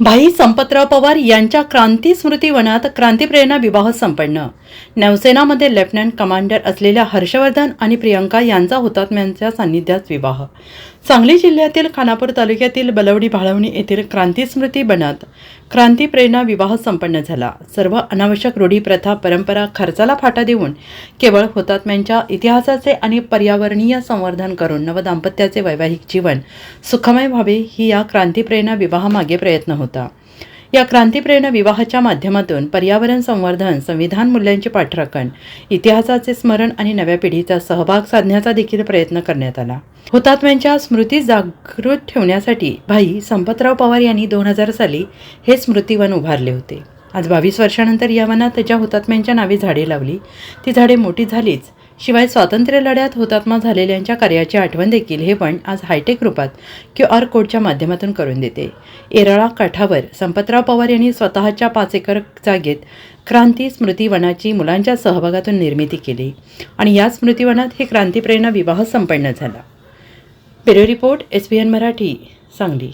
भाई संपतराव पवार यांच्या क्रांती स्मृतीवनात क्रांतीप्रेरणा विवाह संपन्न. नौसेनामध्ये लेफ्टनंट कमांडर असलेल्या हर्षवर्धन आणि प्रियंका यांचा हुतात्म्यांच्या सान्निध्यात विवाह. सांगली जिल्ह्यातील खानापूर तालुक्यातील बलवडी भाळवणी येथील क्रांती स्मृती वनात क्रांतीप्रेरणा विवाह संपन्न झाला. सर्व अनावश्यक रूढी प्रथा परंपरा खर्चाला फाटा देऊन केवळ हुतात्म्यांच्या इतिहासाचे आणि पर्यावरणीय संवर्धन करून नवदाम्पत्याचे वैवाहिक जीवन सुखमय व्हावे ही या क्रांतीप्रेरणा विवाहामागे प्रयत्न होता. होता. या क्रांतीप्रेरणा विवाहाच्या माध्यमातून पर्यावरण संवर्धन संविधान मूल्यांची पाठराखण इतिहासाचे स्मरण आणि नव्या पिढीचा सहभाग साधण्याचा देखील प्रयत्न करण्यात आला. हुतात्म्यांच्या स्मृती जागृत ठेवण्यासाठी भाई संपतराव पवार यांनी दोन हजार साली हे स्मृतिवन उभारले होते. आज बावीस वर्षानंतर या वनात त्याच्या हुतात्म्यांच्या नावे झाडे लावली ती झाडे मोठी झालीच. शिवाय स्वातंत्र्य लढ्यात हुतात्मा झालेल्यांच्या कार्याची आठवण देखील हे वण आज हायटेक रूपात क्यू आर कोडच्या माध्यमातून करून देते. एरळा काठावर संपतराव पवार यांनी स्वतःच्या पाच एकर जागेत क्रांती स्मृती वनाची मुलांच्या सहभागातून निर्मिती केली आणि या स्मृतिवनात हे क्रांतीप्रेरणा विवाह संपन्न झाला. Bureau report S B N Marathi Sangli.